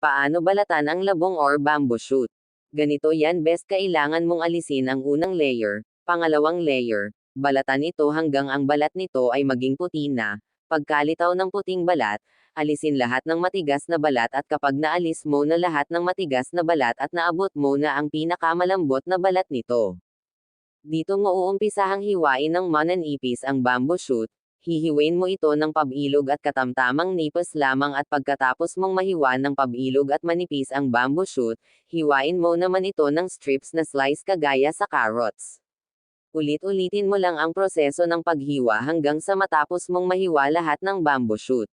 Paano balatan ang labong or bamboo shoot? Ganito yan best kailangan mong alisin ang unang layer, pangalawang layer, balatan ito hanggang ang balat nito ay maging puti na. Pagkalitaw ng puting balat, alisin lahat ng matigas na balat at kapag naalis mo na lahat ng matigas na balat at naabot mo na ang pinakamalambot na balat nito. Dito mo uumpisahang hiwain ng mananipis ang bamboo shoot, hihiwain mo ito ng pabilog at katamtamang nipis lamang at pagkatapos mong mahiwa ng pabilog at manipis ang bamboo shoot, hiwain mo naman ito ng strips na slice kagaya sa carrots. Ulit-ulitin mo lang ang proseso ng paghiwa hanggang sa matapos mong mahiwa lahat ng bamboo shoot.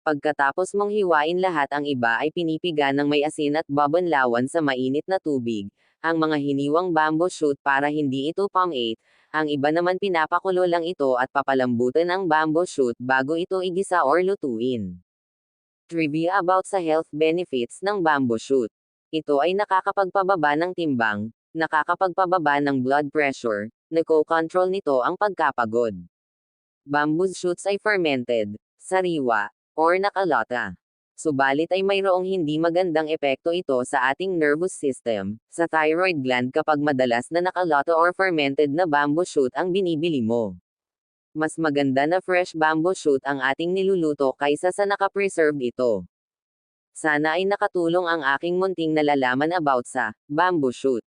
Pagkatapos mong hiwain lahat ang iba ay pinipiga ng may asin at babanlawan sa mainit na tubig, ang mga hiniwang bamboo shoot para hindi ito pomade, ang iba naman pinapakulo lang ito at papalambutan ang bamboo shoot bago ito igisa or lutuin. Trivia about sa health benefits ng bamboo shoot. Ito ay nakakapagpababa ng timbang, nakakapagpababa ng blood pressure, nako-control nito ang pagkapagod. Bamboo shoots ay fermented, sariwa, or nakalata. Subalit ay mayroong hindi magandang epekto ito sa ating nervous system, sa thyroid gland kapag madalas na nakalata or fermented na bamboo shoot ang binibili mo. Mas maganda na fresh bamboo shoot ang ating niluluto kaysa sa nakapreserve ito. Sana ay nakatulong ang aking munting nalalaman about sa bamboo shoot.